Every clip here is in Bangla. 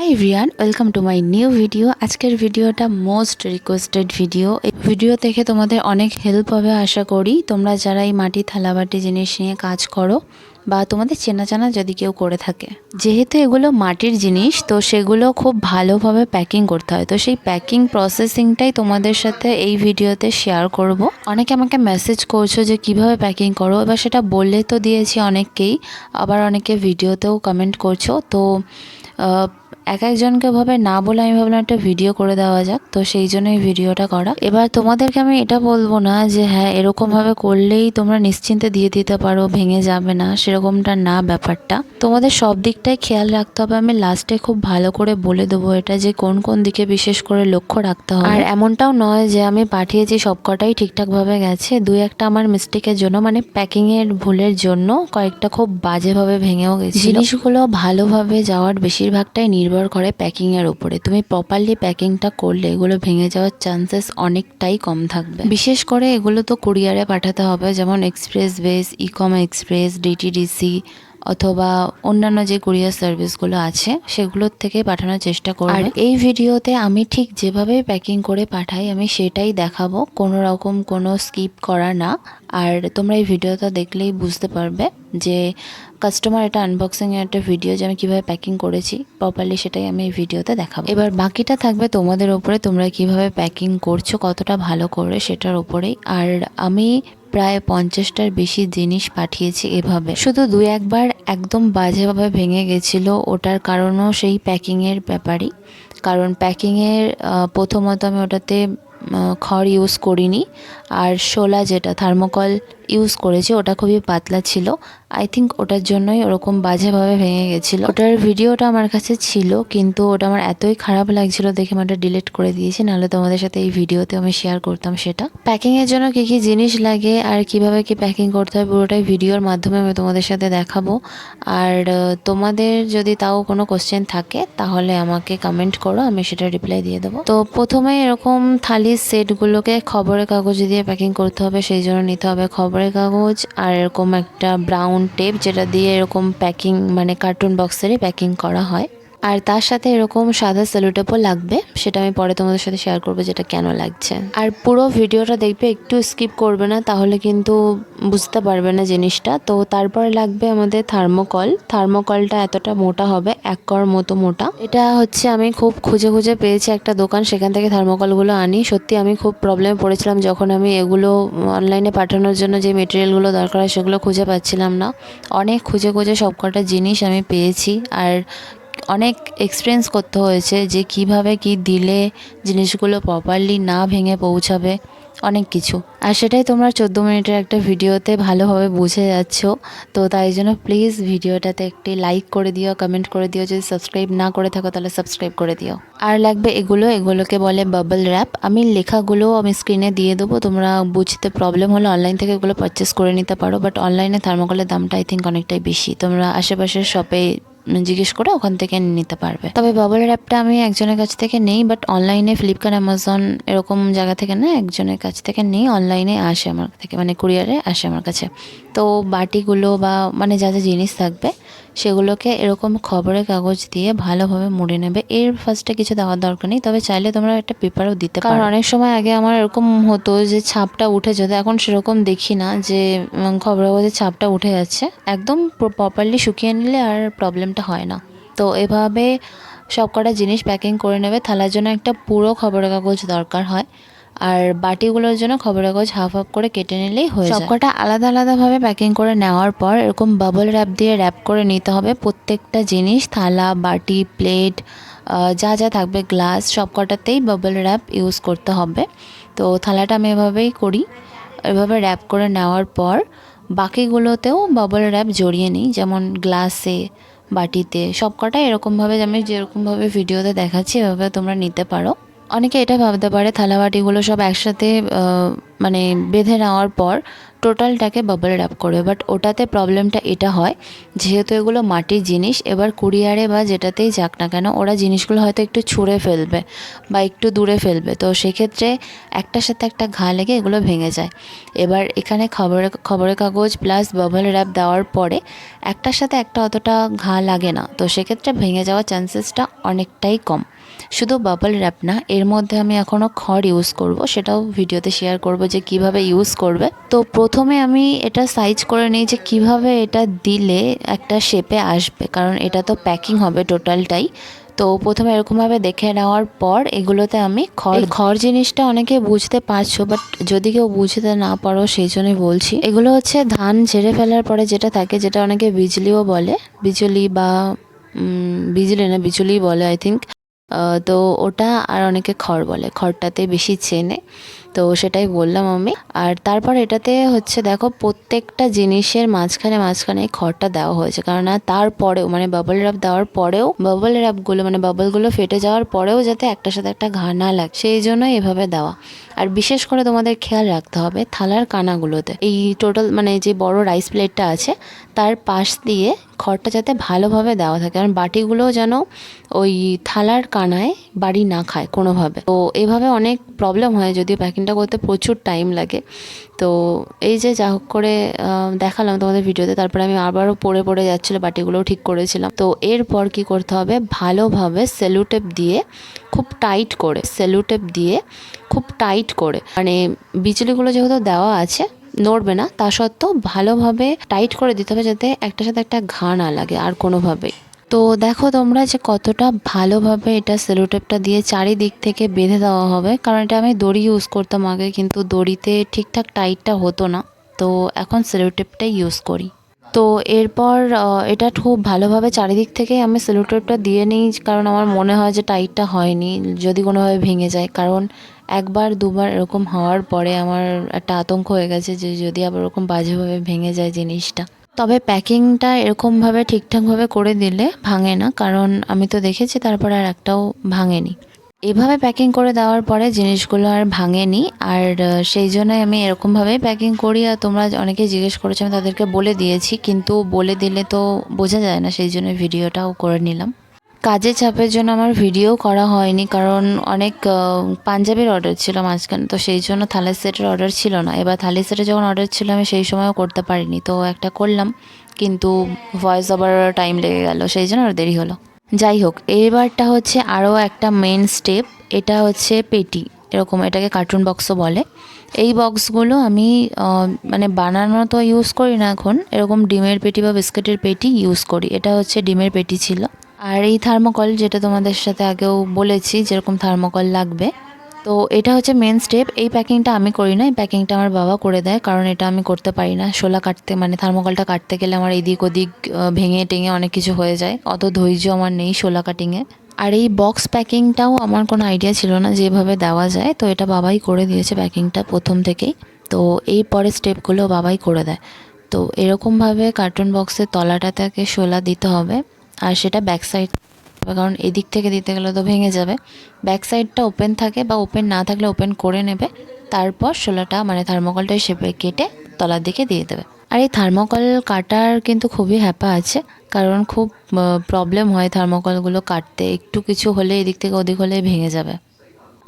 Hi Riyan welcome to my new video আজকের ভিডিওটা মোস্ট রিকোয়েস্টেড ভিডিও এই ভিডিও থেকে তোমাদের অনেক হেল্প হবে আশা করি। তোমরা যারা এই মাটি, থালাবাটি জিনিস নিয়ে কাজ করো বা তোমাদের চেনা জানা যদি কেউ করে থাকে। যেহেতু এগুলো মাটির জিনিস, তো সেগুলো খুব ভালোভাবে প্যাকিং করতে হয়। তো সেই প্যাকিং প্রসেসিংটাই তোমাদের সাথে এই ভিডিওতে শেয়ার করব। অনেকে আমাকে মেসেজ করছ যে কীভাবে প্যাকিং করো এবার সেটা বললে তো দিয়েছি অনেককেই। আবার অনেকে ভিডিওতেও কমেন্ট করছ। তো এক একজনকে ভাবে না বলে আমি ভাবলাম একটা ভিডিও করে দেওয়া যাক, তো সেই জন্য এই ভিডিওটা করা। এবার তোমাদেরকে আমি এটা বলব না যে হ্যাঁ এরকমভাবে করলেই তোমরা নিশ্চিন্তে দিয়ে দিতে পারো, ভেঙে যাবে না, সেরকমটা না ব্যাপারটা। তোমাদের সব দিকটাই খেয়াল রাখতে হবে। আমি লাস্টে খুব ভালো করে বলে দেবো এটা যে, কোন কোন দিকে বিশেষ করে লক্ষ্য রাখতে হবে। আর এমনটাও নয় যে, আমি পাঠিয়েছি সবকটাই ঠিকঠাকভাবে গেছে। দুই একটা আমার মিস্টেকের জন্য মানে প্যাকিংয়ের ভুলের জন্য কয়েকটা খুব বাজেভাবে ভেঙেও গেছে জিনিসগুলো ভালোভাবে যাওয়ার বেশিরভাগটাই নির্ভর করে প্যাকিংয়ের উপরে। তুমি প্রপারলি প্যাকিংটা করলে এগুলো ভেঙে যাওয়ার চান্সেস অনেকটাই কম থাকবে। বিশেষ করে এগুলো তো কুরিয়ারে পাঠাতে হবে, যেমন express base Ecom Express DTDC অথবা অন্যান্য যে কুরিয়ার সার্ভিসগুলো আছে, সেগুলোর থেকে পাঠানোর চেষ্টা করব। আর এই ভিডিওতে আমি ঠিক যেভাবে প্যাকিং করে পাঠাই, আমি সেটাই দেখাবো। কোনো রকম কোনো স্কিপ করা না। আর তোমরা এই ভিডিওটা দেখলেই বুঝতে পারবে। যে কাস্টমার এটা আনবক্সিং এর একটা ভিডিও যে আমি কীভাবে প্যাকিং করেছি প্রপারলি সেটাই আমি এই ভিডিওতে দেখাবো। এবার বাকিটা থাকবে তোমাদের উপরে, তোমরা কীভাবে প্যাকিং করছ, কতটা ভালো করে সেটার উপরেই। আর আমি প্রায় পঞ্চাশটার বেশি জিনিস পাঠিয়েছি এভাবে। শুধু দুই একবার একদম বাজেভাবে ভেঙে গেছিল, ওটার কারণও সেই প্যাকিংয়ের ব্যাপারই। কারণ প্যাকিংয়ের প্রথমত আমি ওটাতে খড় ইউজ করিনি। আর শোলা যেটা থার্মোকল ইউজ করেছি, ওটা খুবই পাতলা ছিল। আই থিঙ্ক ওটার জন্যই ওরকম বাজেভাবে ভেঙে গেছিল। ওটার ভিডিওটা আমার কাছে ছিল, কিন্তু ওটা আমার এতই খারাপ লাগছিল দেখে আমি ওটা ডিলিট করে দিয়েছি, নাহলে তোমাদের সাথে এই ভিডিওতে আমি শেয়ার করতাম সেটা। প্যাকিংয়ের জন্য কী কী জিনিস লাগে আর কীভাবে কি প্যাকিং করতে হয় পুরোটাই ভিডিওর মাধ্যমে আমি তোমাদের সাথে দেখাবো। আর তোমাদের যদি তাও কোনো কোশ্চেন থাকে, তাহলে আমাকে কমেন্ট করো, আমি সেটা রিপ্লাই দিয়ে দেবো। তো প্রথমে এরকম থালির সেটগুলোকে খবরের কাগজ দিয়ে প্যাকিং করতে হবে, সেই জন্য নিতে হবে খবরের কাগজ আর এরকম একটা ব্রাউন টেপ যেটা দিয়ে এরকম প্যাকিং মানে কার্টুন বক্সেরই প্যাকিং করা হয়। আর তার সাথে এরকম সাদা সেলোটেপও লাগবে, সেটা আমি পরে তোমাদের সাথে শেয়ার করব যেটা কেন লাগছে। আর পুরো ভিডিওটা দেখবে, একটু স্কিপ করবে না, তাহলে কিন্তু বুঝতে পারবে না জিনিসটা। তো তারপরে লাগবে আমাদের থার্মোকল থার্মোকলটা এতটা মোটা হবে, এক কর মতো মোটা। এটা হচ্ছে আমি খুব খুঁজে খুঁজে পেয়েছি একটা দোকান, সেখান থেকে থার্মোকলগুলো আনি। সত্যি আমি খুব প্রবলেমে পড়েছিলাম যখন আমি এগুলো অনলাইনে পাঠানোর জন্য যে মেটেরিয়ালগুলো দরকার হয়, সেগুলো খুঁজে পাচ্ছিলাম না। অনেক খুঁজে খুঁজে সবকটা জিনিস আমি পেয়েছি। আর অনেক এক্সপিরিয়েন্স করতে হয়েছে যে কীভাবে কি দিলে জিনিসগুলো প্রপারলি না ভেঙে পৌঁছাবে, অনেক কিছু। আর সেটাই তোমরা চোদ্দ মিনিটের একটা ভিডিওতে ভালোভাবে বুঝে যাচ্ছ। তো তাই জন্য প্লিজ ভিডিওটাতে একটি লাইক করে দিও কমেন্ট করে দিও, যদি সাবস্ক্রাইব না করে থাকো তাহলে সাবস্ক্রাইব করে দিও। আর লাগবে এগুলো, এগুলোকে বলে বাবল র্যাপ আমি লেখাগুলো আমি স্ক্রিনে দিয়ে দেবো, তোমরা বুঝতে প্রবলেম হলে অনলাইন থেকে এগুলো পারচেস করে নিতে পারো। বাট অনলাইনে থার্মোকলের দামটা আই থিঙ্ক অনেকটাই বেশি। তোমরা আশেপাশের শপে জিজ্ঞেস করে ওখান থেকে নিতে পারবে। তবে বাবল র্যাপটা আমি একজনের কাছ থেকে নেই বাট অনলাইনে ফ্লিপকার্ট অ্যামাজন এরকম জায়গা থেকে না একজনের কাছ থেকে নেই অনলাইনে আসে আমার থেকে মানে কুরিয়ারে আসে আমার কাছে। তো বাটিগুলো বা মানে যা যা জিনিস থাকবে সেগুলোকে এরকম খবরের কাগজ দিয়ে ভালোভাবে মুড়ে নেবে। এর ফার্স্টে কিছু দেওয়ার দরকার নেই তবে চাইলে তোমরা একটা পেপারও দিতে পারো। কারণ অনেক সময় আগে আমার এরকম হতো যে ছাপটা উঠে যেত এখন সেরকম দেখি না যে খবরের কাগজের ছাপটা উঠে যাচ্ছে। একদম প্রপারলি শুকিয়ে নিলে আর প্রবলেমটা হয় না। তো এভাবে সব কটা জিনিস প্যাকিং করে নেবে। থালার জন্য একটা পুরো খবরের কাগজ দরকার হয়। আর বাটিগুলোর জন্য খবরের কাগজ হাফ হাফ করে কেটে নিলেই হয়ে যায়। সবকটা আলাদা আলাদাভাবে প্যাকিং করে নেওয়ার পর এরকম বাবল র্যাপ দিয়ে র্যাপ করে নিতে হবে। প্রত্যেকটা জিনিস, থালা, বাটি প্লেট যা যা থাকবে গ্লাস সবকটাতেই বাবল র্যাপ ইউজ করতে হবে। তো থালাটা আমি এভাবেই করি। এভাবে র্যাপ করে নেওয়ার পর বাকিগুলোতেও বাবল র্যাপ জড়িয়ে নিই। যেমন গ্লাসে বাটিতে। সব কটা এরকমভাবে আমি যেরকমভাবে ভিডিওতে দেখাচ্ছি, এভাবে তোমরা নিতে পারো। অনেকে এটা ভাবতে পারে, থালা বাটিগুলো সব একসাথে মানে বেঁধে নেওয়ার পর টোটালটাকে বাবল র্যাপ করবে। বাট ওটাতে প্রবলেমটা এটা হয়, যেহেতু এগুলো মাটির জিনিস, এবার কুরিয়ারে বা যেটাতেই যাক না কেন, ওরা জিনিসগুলো হয়তো একটু ছুঁড়ে ফেলবে বা একটু দূরে ফেলবে। তো সেক্ষেত্রে একটার সাথে একটা ঘা লেগে এগুলো ভেঙে যায়। এবার এখানে খবরের খবরের কাগজ প্লাস বাবল র্যাপ দেওয়ার পরে একটার সাথে একটা অতটা ঘা লাগে না। তো সেক্ষেত্রে ভেঙে যাওয়ার চান্সেসটা অনেকটাই কম। শুধু বাবল র্যাপ না, এর মধ্যে আমি এখনও খড় ইউজ করব, সেটাও ভিডিওতে শেয়ার করব যে কীভাবে ইউজ করবে। তো প্রথমে আমি এটা সাইজ করে নিই যে কীভাবে এটা দিলে একটা শেপে আসবে। কারণ এটা তো প্যাকিং হবে টোটালটাই তো প্রথমে এরকমভাবে দেখে নেওয়ার পর এগুলোতে আমি খড় খড় জিনিসটা অনেকে বুঝতে পারছ বাট যদি কেউ বুঝতে না পারো সেই জন্যই বলছি। এগুলো হচ্ছে ধান ঝেড়ে ফেলার পরে যেটা থাকে, যেটা অনেকে বিজলিও বলে। বিজলি বা বিজলি না বিচুলি বলে আই থিঙ্ক তো ওটা আর অনেকে খড় বলে। খড়টাতে বেশি চেনে। তো সেটাই বললাম আমি। আর তারপর এটাতে হচ্ছে দেখো, প্রত্যেকটা জিনিসের মাঝখানে মাঝখানে খড়টা দেওয়া হয়েছে। কারণ তারপরেও মানে বাবল র্যাপ দেওয়ার পরেও বাবল র্যাপগুলো মানে বাবলগুলো ফেটে যাওয়ার পরেও যাতে একটার সাথে একটা ঘা না লাগে, সেই জন্যই এভাবে দেওয়া। আর বিশেষ করে তোমাদের খেয়াল রাখতে হবে থালার কানাগুলোতে। এই টোটাল মানে যে বড় রাইস প্লেটটা আছে, তার পাশ দিয়ে খড়টা যাতে ভালোভাবে দেওয়া থাকে। কারণ বাটিগুলোও যেন ওই থালার কানায় বাড়ি না খায় কোনোভাবে। তো এভাবে অনেক প্রবলেম হয় যদিও প্যাকিংটা করতে প্রচুর টাইম লাগে। তো এই যে যা হোক করে দেখালাম তোমাদের ভিডিওতে, তারপরে আমি আবারও পড়ে পড়ে যাচ্ছিল, বাটিগুলোও ঠিক করেছিলাম। তো এরপর কি করতে হবে? ভালোভাবে সেলুটেপ দিয়ে খুব টাইট করে সেলুটেপ দিয়ে খুব টাইট করে। মানে বিচুলিগুলো যেহেতু দেওয়া আছে, নড়বে না, তা সত্ত্বেও ভালোভাবে টাইট করে দিতে হবে যাতে একটার সাথে একটা ঘা না লাগে, আর কোনোভাবেই। তো দেখো তোমরা যে কতটা ভালোভাবে এটা সেলোটেপটা দিয়ে চারিদিক থেকে বেঁধে দেওয়া হবে। কারণ এটা আমি দড়ি ইউজ করতাম আগে, কিন্তু দড়িতে ঠিকঠাক টাইটটা হতো না। তো এখন সেলোটেপটাই ইউজ করি। তো এরপর এটা খুব ভালোভাবে চারিদিক থেকে আমি সেলোটেপটা দিয়ে নিই, কারণ আমার মনে হয় যে টাইটটা হয়নি, যদি কোনোভাবে ভেঙে যায়। কারণ একবার, দুবার এরকম হওয়ার পরে আমার একটা আতঙ্ক হয়ে গেছে যে যদি আবার ওরকম বাজেভাবে ভেঙে যায় জিনিসটা। তবে প্যাকিংটা এরকমভাবে ঠিকঠাকভাবে করে দিলে ভাঙে না, কারণ আমি তো দেখেছি তারপর আর একটাও ভাঙেনি। এভাবে প্যাকিং করে দেওয়ার পরে জিনিসগুলো আর ভাঙেনি, আর সেই জন্যই আমি এরকমভাবে প্যাকিং করি। আর তোমরা অনেকে জিজ্ঞেস করেছ, আমি তাদেরকে বলে দিয়েছি, কিন্তু বলে দিলে তো বোঝা যায় না, সেই জন্য ভিডিওটাও করে নিলাম। কাজের চাপের জন্য আমার ভিডিও করা হয়নি, কারণ অনেক পাঞ্জাবির অর্ডার ছিল মাঝখানে, তো সেই জন্য থালের সেটের অর্ডার ছিল না। এবার থালি সেটের যখন অর্ডার ছিল, আমি সেই সময়ও করতে পারিনি, তো একটা করলাম, কিন্তু ভয়েস ওভার টাইম লেগে গেল, সেই জন্য আর দেরি হলো। যাই হোক, এইবারটা হচ্ছে আরও একটা মেন স্টেপ এটা হচ্ছে পেটি, এরকম এটাকে কার্টুন বক্সও বলে। এই বক্সগুলো আমি মানে বানানো তো ইউজ করি না এখন, এরকম ডিমের পেটি বা বিস্কিটের পেটি ইউজ করি, এটা হচ্ছে ডিমের পেটি ছিল। আর এই থার্মোকল যেটা তোমাদের সাথে আগেও বলেছি, যেরকম থার্মোকল লাগবে। তো এটা হচ্ছে মেন স্টেপ এই প্যাকিংটা আমি করি না, এই প্যাকিংটা আমার বাবা করে দেয়, কারণ এটা আমি করতে পারি না। শোলা কাটতে মানে থার্মোকলটা কাটতে গেলে আমার এদিক ওদিক ভেঙে টেঙে অনেক কিছু হয়ে যায়। অত ধৈর্য আমার নেই শোলা কাটিংয়ে আর এই বক্স প্যাকিংটাও আমার কোনো আইডিয়া ছিল না যেভাবে দেওয়া যায়। তো এটা বাবাই করে দিয়েছে প্যাকিংটা প্রথম থেকেই। তো এই পরের স্টেপগুলো বাবাই করে দেয়। তো এরকমভাবে কার্টুন বক্সের তলাটাতে শোলা দিতে হবে। আর সেটা ব্যাক সাইড কারণ এদিক থেকে দিতে গেলে তো ভেঙে যাবে। ব্যাক সাইডটা ওপেন থাকে বা ওপেন না থাকলে ওপেন করে নেবে। তারপর শোলাটা মানে থার্মোকলটা শেপে কেটে তলার দিকে দিয়ে দেবে। আর এই থার্মোকল কাটার কিন্তু খুবই হ্যাপা আছে। কারণ খুব প্রবলেম হয় থার্মোকলগুলো কাটতে। একটু কিছু হলে এদিক থেকে ওদিক হলে ভেঙে যাবে।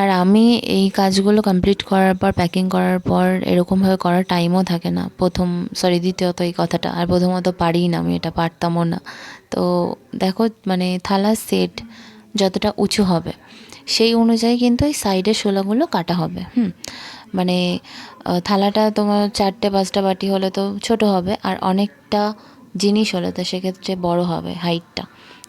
আর আমি এই কাজগুলো কমপ্লিট করার পর প্যাকিং করার পর এরকমভাবে করার টাইমও থাকে না। প্রথম সরি দ্বিতীয়ত এই কথাটা। আর প্রথমত পারি না, আমি এটা পারতামও না। তো দেখো মানে থালা সেট যতটা উঁচু হবে, সেই অনুযায়ী কিন্তু এই সাইডের শোলাগুলো কাটা হবে, হুম? মানে থালাটা তোমার চারটে, পাঁচটা বাটি হলে তো ছোট হবে, আর অনেকটা জিনিস হলে তো সেক্ষেত্রে বড় হবে হাইটটা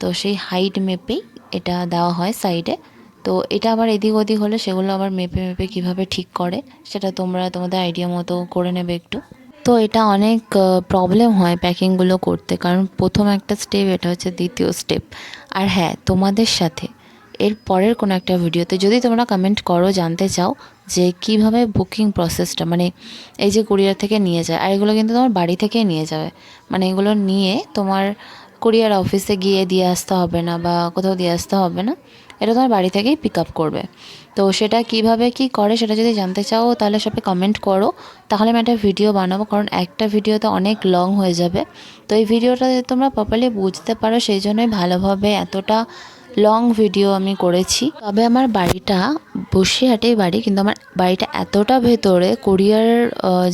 তো সেই হাইট মেপেই এটা দেওয়া হয় সাইডে তো এটা আবার এদিক ওদিক হলে সেগুলো আবার মেপে মেপে কীভাবে ঠিক করে, সেটা তোমরা তোমাদের আইডিয়া মতো করে নেবে একটু। তো এটা অনেক প্রবলেম হয় প্যাকিংগুলো করতে, কারণ প্রথম একটা স্টেপ এটা হচ্ছে দ্বিতীয় স্টেপ আর হ্যাঁ তোমাদের সাথে এর পরের কোনো একটা ভিডিওতে যদি তোমরা কমেন্ট করো, জানতে চাও যে কীভাবে বুকিং প্রসেসটা মানে এই যে কুরিয়ার থেকে নিয়ে যায়, আর এগুলো কিন্তু তোমার বাড়ি থেকেই নিয়ে যাবে। মানে এগুলো নিয়ে তোমার কুরিয়ার অফিসে গিয়ে দিয়ে আসতে হবে না বা কোথাও দিয়ে আসতে হবে না, এটা তোমার বাড়ি থেকেই পিক আপ করবে। তো সেটা কীভাবে কি করে সেটা যদি জানতে চাও তাহলে সবাই কমেন্ট করো। তাহলে আমি একটা ভিডিও বানাবো, কারণ একটা ভিডিওতে অনেক লং হয়ে যাবে। তো এই ভিডিওটা তোমরা প্রপারলি বুঝতে পারো, সেই জন্যই ভালোভাবে এতটা লং ভিডিও আমি করেছি। তবে আমার বাড়িটা বসিরহাটেই বাড়ি, কিন্তু আমার বাড়িটা এতটা ভেতরে কুরিয়ার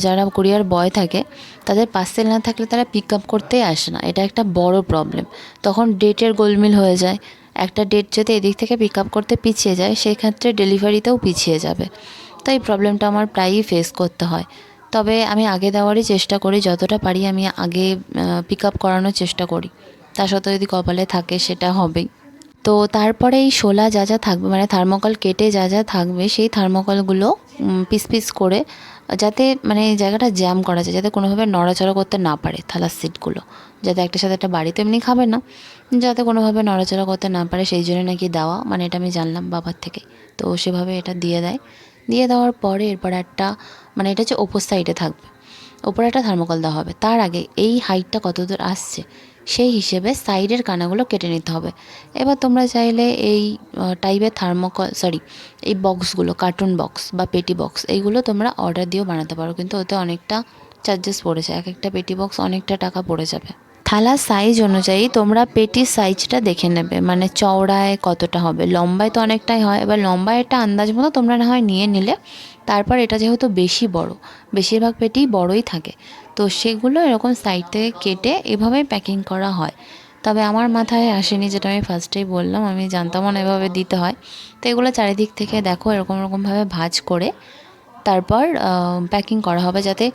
যারা কুরিয়ার বয় থাকে, তাদের পার্সেল না থাকলে তারা পিক আপ করতেই আসে না। এটা একটা বড় প্রবলেম তখন ডেটের গোলমিল হয়ে যায়। একটা ডেট যদি এদিক থেকে পিক আপ করতে পিছিয়ে যায় সেই ক্ষেত্রে ডেলিভারিতেও পিছিয়ে যাবে। তো এই প্রবলেমটা আমার প্রায়ই ফেস করতে হয়। তবে আমি আগে দেওয়ারই চেষ্টা করি, যতটা পারি আমি আগে পিক আপ করানোর চেষ্টা করি। তার সত্ত্বেও যদি কপালে থাকে, সেটা হবেই। তো তারপরে এই শোলা যা যা থাকবে মানে থার্মোকল কেটে যা যা থাকবে, সেই থার্মোকলগুলো পিস পিস করে, যাতে মানে জায়গাটা জ্যাম করা যায়, যাতে কোনোভাবে নড়াচড়া করতে না পারে থালার সিটগুলো। যাতে একটা সাথে একটা বাড়িতে এমনি খাবে না, যাতে কোনোভাবে নড়াচড়া করতে না পারে, সেই জন্য নাকি দেওয়া মানে এটা আমি জানলাম বাবার থেকে। তো সেভাবে এটা দিয়ে দেয়। দিয়ে দেওয়ার পরে এরপর একটা মানে এটা হচ্ছে ওপর সাইডে থাকবে। ওপরে একটা থার্মোকল দেওয়া হবে। তার আগে এই হাইটটা কত দূর আসছে? সেই হিসেবে সাইডের কানাগুলো কেটে নিতে হবে। এবার তোমরা চাইলে এই টাইপের থার্মোকল সরি এই বক্সগুলো কার্টুন বক্স বা পেটি বক্স এইগুলো তোমরা অর্ডার দিয়েও বানাতে পারো। কিন্তু ওতে অনেকটা চার্জেস পড়েছে। এক একটা পেটি বক্স অনেকটা টাকা পড়ে যাবে। থালার সাইজ অনুযায়ী তোমরা পেটির সাইজটা দেখে নেবে। মানে চওড়ায় কতটা হবে। লম্বায় তো অনেকটাই হয়। এবার লম্বায় একটা আন্দাজ মতো তোমরা না হয় নিয়ে নিলে, তারপর এটা যেহেতু বেশি বড়, বেশিরভাগ পেটি বড়ই থাকে। তো সেগুলো এরকম সাইড থেকে কেটে এভাবেই প্যাকিং করা হয়। তবে আমার মাথায় আসেনি যেটা আমি ফার্স্টেই বললাম, আমি জানতাম না এভাবে দিতে হয়। তো এগুলো চারিদিক থেকে দেখো এরকম রকমভাবে ভাজ করে তারপর প্যাকিং করা হবে যাতে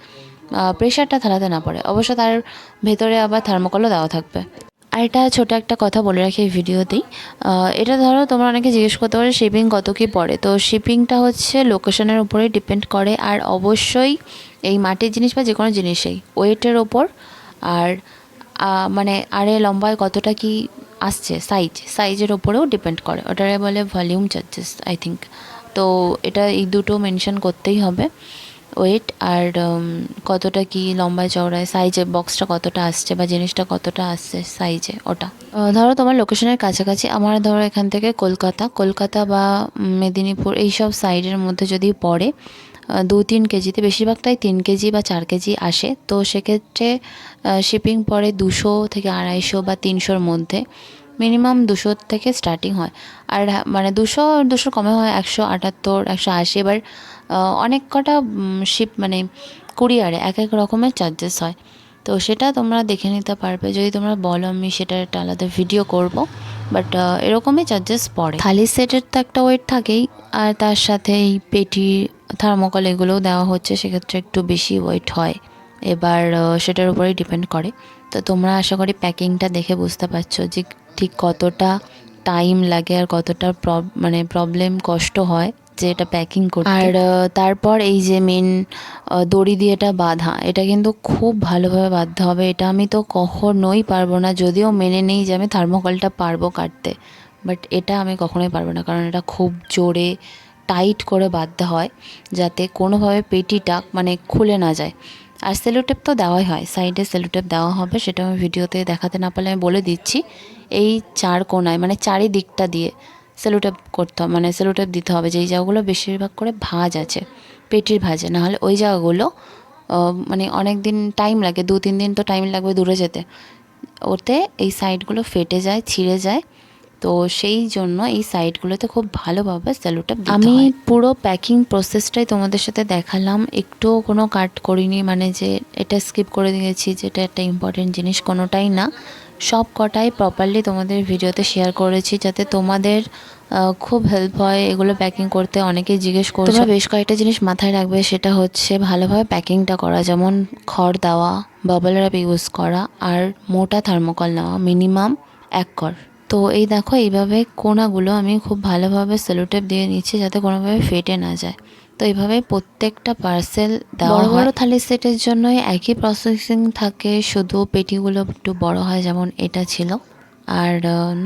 প্রেশারটা থালাতে না পড়ে। অবশ্য তার ভেতরে আবার থার্মোকলও দেওয়া থাকবে। আর এটা ছোটো একটা কথা বলে রাখি এই ভিডিওতেই। এটা ধরো তোমরা অনেকে জিজ্ঞেস করতে পারো শিপিং কত কী পড়ে। তো শিপিংটা হচ্ছে লোকেশনের উপরেই ডিপেন্ড করে আর অবশ্যই এই মাটির জিনিস বা যে কোনো জিনিসেই ওয়েটের ওপর আর মানে আরে লম্বায় কতটা কি আসছে সাইজ সাইজের ওপরেও ডিপেন্ড করে। ওটারে বলে ভলিউম চার্জেস আই থিঙ্ক তো এটা এই দুটো মেনশন করতেই হবে। ওয়েট আর কতটা কি লম্বায় চওড়ায় সাইজে বক্সটা কতটা আসছে বা জিনিসটা কতটা আসছে সাইজে ওটা। ধরো তোমার লোকেশনের কাছাকাছি, আমার ধরো এখান থেকে কলকাতা কলকাতা বা মেদিনীপুর এইসব সাইডের মধ্যে যদি পড়ে দু তিন কেজিতে বেশিরভাগটাই তিন কেজি বা চার কেজি আসে। তো সেক্ষেত্রে শিপিং পড়ে দুশো থেকে আড়াইশো বা তিনশোর মধ্যে। মিনিমাম দুশো থেকে স্টার্টিং হয়। আর মানে দুশো দুশো কমে হয় একশো আটাত্তর, একশো আশি। এবার অনেক কটা শিপ মানে কুরিয়ারে এক এক রকমের চার্জেস হয়। তো সেটা তোমরা দেখে নিতে পারবে। যদি তোমরা বলো আমি সেটা একটা আলাদা ভিডিও করব। বাট এরকমই চার্জেস পড়ে। থালি সেটের তো একটা ওয়েট থাকেই। আর তার সাথে এই পেটি থার্মোকল এগুলোও দেওয়া হচ্ছে। সেক্ষেত্রে একটু বেশি ওয়েট হয়। এবার সেটার উপরেই ডিপেন্ড করে। তো তোমরা আশা করি প্যাকিংটা দেখে বুঝতে পারছ যে ঠিক কতটা টাইম লাগে আর কতটা মানে প্রবলেম, কষ্ট হয় যে এটা প্যাকিং করতে। আর তারপর এই যে মেন দড়ি দিয়ে এটা বাঁধা, এটা কিন্তু খুব ভালোভাবে বাঁধতে হবে। এটা আমি তো কখনোই পারব না, যদিও মেনে নেই যে আমি থার্মোকলটা পারব কাটতে বাট এটা আমি কখনোই পারব না, কারণ এটা খুব জোরে টাইট করে বাঁধতে হয়, যাতে কোনোভাবে পেটিটা মানে খুলে না যায়। আর সেলোটেপ তো দেওয়াই হয়, সাইডে সেলোটেপ দেওয়া হবে, সেটা আমি ভিডিওতে দেখাতে না পারলে আমি বলে দিচ্ছি। এই চার কোনায় মানে চারিদিকটা দিয়ে সেলোটেপ করতে হবে মানে সেলোটেপ দিতে হবে, যেই জায়গাগুলো বেশিরভাগ করে ভাঁজ আছে, পেটির ভাজে। নাহলে ওই জায়গাগুলো মানে অনেক দিন টাইম লাগে দু তিন দিন তো টাইম লাগবে দূরে যেতে। ওতে এই সাইডগুলো ফেটে যায়, ছিঁড়ে যায় তো সেই জন্য এই সাইডগুলোতে খুব ভালোভাবে স্যালুটা আমি পুরো প্যাকিং প্রসেসটাই তোমাদের সাথে দেখালাম। একটুও কোনো কাট করিনি মানে যে এটা স্কিপ করে দিয়েছি যেটা একটা ইম্পর্টেন্ট জিনিস কোনোটাই না। সব কটাই প্রপারলি তোমাদের ভিডিওতে শেয়ার করেছি যাতে তোমাদের খুব হেল্প হয় এগুলো প্যাকিং করতে। অনেকেই জিজ্ঞেস করছে বেশ কয়েকটা জিনিস মাথায় রাখবে সেটা হচ্ছে ভালোভাবে প্যাকিংটা করা যেমন খড় দেওয়া বাবল র্যাপ ইউজ করা আর মোটা থার্মোকল নেওয়া মিনিমাম এক কর। তো এই দেখো এইভাবে কোনাগুলো আমি খুব ভালোভাবে সেলোটেপ দিয়ে নিচ্ছি যাতে কোনোভাবে ফেটে না যায়। তো এইভাবে প্রত্যেকটা পার্সেল দেওয়া বড় বড় থালি সেটের জন্যই একই প্রসেসিং থাকে শুধু পেটিগুলো একটু বড় হয় যেমন এটা ছিল। আর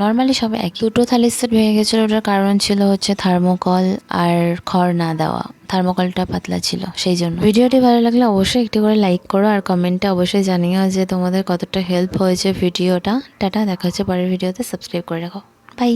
নর্মালি সব একই। দুটো থালির সেট ভেঙে গেছিল, ওটার কারণ ছিল হচ্ছে থার্মোকল আর খড় না দেওয়া। থার্মোকলটা পাতলা ছিল, সেই জন্য। ভিডিওটি ভালো লাগলে অবশ্যই একটি করে লাইক করো আর কমেন্টটা অবশ্যই জানিও যে তোমাদের কতটা হেল্প হয়েছে ভিডিওটা টাটা, দেখা হচ্ছে পরের ভিডিওতে সাবস্ক্রাইব করে রাখো।